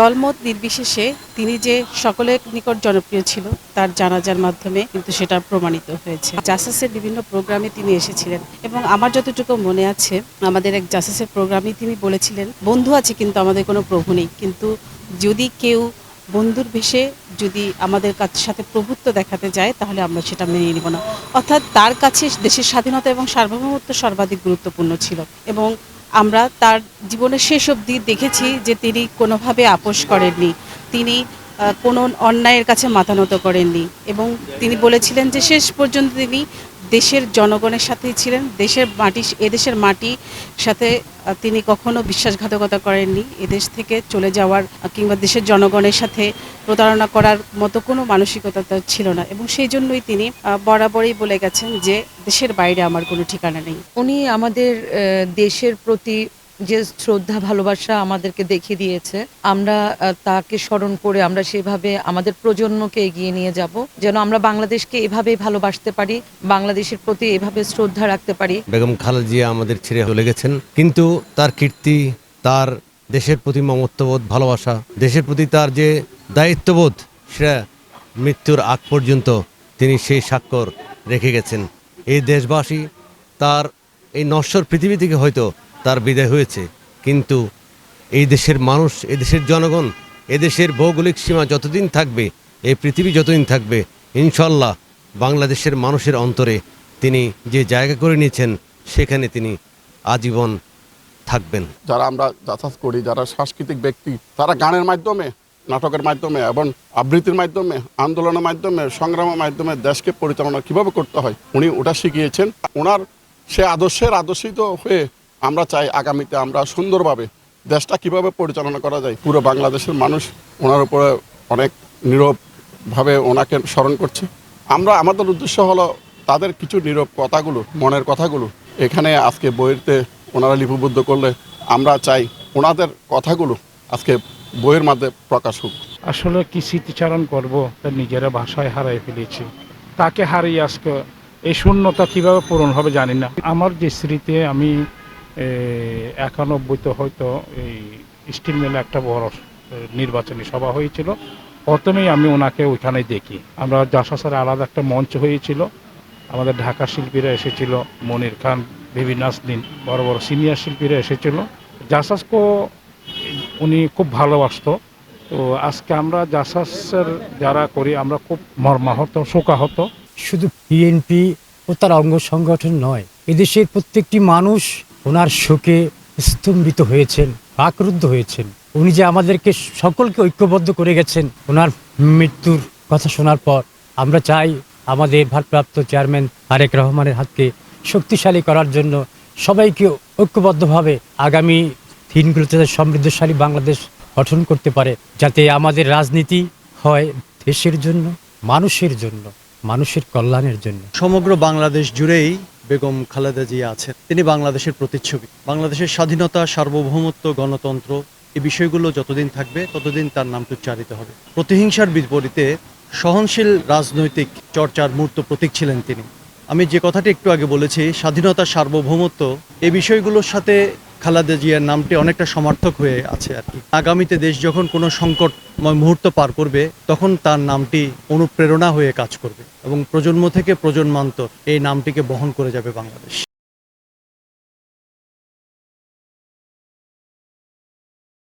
দলমত নির্বিশেষে তিনি যে সকলের নিকট জনপ্রিয় ছিল, তার জানাজার মাধ্যমে কিন্তু সেটা প্রমাণিত হয়েছে। জাসাসের বিভিন্ন প্রোগ্রামে তিনি এসেছিলেন এবং আমার যতটুকু মনে আছে, আমাদের এক জাসাসের প্রোগ্রামে তিনি বলেছিলেন, বন্ধু আছে কিন্তু আমাদের কোনো প্রভু নেই। কিন্তু যদি কেউ বন্ধুর ভেসে যদি আমাদের কাছ সাথে প্রভুত্ব দেখাতে যায়, তাহলে আমরা সেটা মেনে নিব না। অর্থাৎ তার কাছে দেশের স্বাধীনতা এবং সার্বভৌমত্ব সর্বাধিক গুরুত্বপূর্ণ ছিল এবং আমরা তার জীবনের শেষ অবধি দেখেছি যে তিনি কোনোভাবে আপোষ করেননি। তিনি কোনো অন্যায়ের কাছে মাথা নত করেননি এবং তিনি বলেছিলেন যে শেষ পর্যন্ত তিনি দেশের জনগণের সাথেই ছিলেন। দেশের মাটি, এদেশের মাটি সাথে তিনি কখনো বিশ্বাসঘাতকতা করেননি। এদেশ থেকে চলে যাওয়ার কিংবা দেশের জনগণের সাথে প্রতারণা করার মতো কোনো মানসিকতা তার ছিল না। এবং সেই জন্যই তিনি বরাবরই বলে গেছেন যে, দেশের বাইরে আমার কোনো ঠিকানা নেই। উনি আমাদের দেশের প্রতি যে শ্রদ্ধা, ভালোবাসা আমাদেরকে দেখিয়ে দিয়েছে, আমরা তাকে স্মরণ করে আমরা সেভাবে আমাদের প্রজন্মকে এগিয়ে নিয়ে যাব, যেন আমরা বাংলাদেশকে এভাবেই ভালোবাসতে পারি, বাংলাদেশের প্রতি এভাবে শ্রদ্ধা রাখতে পারি। বেগম খালেদা জিয়া আমাদের ছেড়ে চলে গেছেন কিন্তু তার কীর্তি, তার দেশের প্রতি মমত্ববোধ, ভালোবাসা, দেশের প্রতি তার যে দায়িত্ববোধ, সেটা মৃত্যুর আগ পর্যন্ত তিনি সেই স্বাক্ষর রেখে গেছেন। এই দেশবাসী তার এই নশ্বর পৃথিবী থেকে হয়তো তার বিদায় হয়েছে। কিন্তু এই দেশের মানুষ, এই দেশের জনগণ এদেশের ভৌগোলিক সীমা যতদিন থাকবে, এই পৃথিবী যতদিন থাকবে ইনশাল্লাহ বাংলাদেশের মানুষের অন্তরে তিনি যে জায়গা করে নিয়েছেন, সেখানে তিনি আজীবন থাকবেন। যারা আমরা যাতায়াত করি, যারা সাংস্কৃতিক ব্যক্তি, তারা গানের মাধ্যমে, নাটকের মাধ্যমে এবং আবৃত্তির মাধ্যমে, আন্দোলনের মাধ্যমে, সংগ্রামের মাধ্যমে দেশকে পরিচালনা কীভাবে করতে হয়, উনি ওটা শিখিয়েছেন। ওনার সে আদর্শের আদর্শিত হয়ে আমরা চাই আগামীতে আমরা সুন্দরভাবে দেশটা কীভাবে পরিচালনা করা যায়, পুরো বাংলাদেশের মানুষ ওনার উপরে অনেক নীরবভাবে ওনাকে স্মরণ করছে। আমরা, আমাদের উদ্দেশ্য হলো তাদের কিছু নীরব কথাগুলো, মনের কথাগুলো, এখানে আজকে বইয়েতে ওনারা লিপিবদ্ধ করলে আমরা চাই ওনাদের কথাগুলো আজকে বইয়ের মাধ্যমে প্রকাশ হোক। আসলে কি স্মৃতিচারণ করব তা নিজেরা ভাষায় হারাই ফেলেছি। তাকে হারিয়ে আজকে এই শূন্যতা কীভাবে পূরণ হবে জানি না। আমার যে স্মৃতি আমি একানব্বইতে হয়তো এই স্টিল মিলে একটা বড় নির্বাচনী সভা হয়েছিল। প্রথমেই আমি ওনাকে ওইখানে দেখি। আমরা জাসাসের আলাদা একটা মঞ্চ হয়েছিল। আমাদের ঢাকা শিল্পীরা এসেছিল, মনির খান বিবি নাসদিন বড় বড় সিনিয়র শিল্পীরা এসেছিল। জাসাসকে উনি খুব ভালোবাসতো। তো আজকে আমরা জাসাসের যারা করি, আমরা খুব মর্মাহত, শোকাহত। শুধু বিএনপি ও তার অঙ্গ সংগঠন নয়, এদেশের প্রত্যেকটি মানুষ ওনার শোকে স্তম্ভিত হয়েছেন আক্রুদ্ধ হয়েছেন। উনি যে আমাদেরকে সকলকে ঐক্যবদ্ধ করে গেছেন, ওনার মৃত্যুর কথা শোনার পর আমরা চাই আমাদের ভারপ্রাপ্ত চেয়ারম্যান আরেক রহমানের হাতকে শক্তিশালী করার জন্য সবাইকে ঐক্যবদ্ধভাবে আগামী দিনগুলোতে সমৃদ্ধশালী বাংলাদেশ গঠন করতে পারে, যাতে আমাদের রাজনীতি হয় দেশের জন্য, মানুষের জন্য, মানুষের কল্যাণের জন্য। সমগ্র বাংলাদেশ জুড়েই বেগম খালেদা জিয়া আছেন। তিনি বাংলাদেশের প্রতিচ্ছবি। বাংলাদেশের স্বাধীনতা, সার্বভৌমত্ব, গণতন্ত্র, এই বিষয়গুলো যতদিন থাকবে, ততদিন তার নামটি উচ্চারিত হবে। প্রতিহিংসার বিপরীতে সহনশীল রাজনৈতিক চর্চার মূর্ত প্রতীক ছিলেন তিনি। আমি যে কথাটি একটু আগে বলেছি, স্বাধীনতা, সার্বভৌমত্ব, এই বিষয়গুলোর সাথে খালেদা জিয়ার নামটি অনেকটা সমর্থক হয়ে আছে আর কি। আগামীতে দেশ যখন কোনো সংকট মুহূর্ত পার করবে, তখন তার নামটি অনুপ্রেরণা হয়ে কাজ করবে এবং প্রজন্ম থেকে প্রজন্মান্তর এই নামটিকে বহন করে যাবে বাংলাদেশ।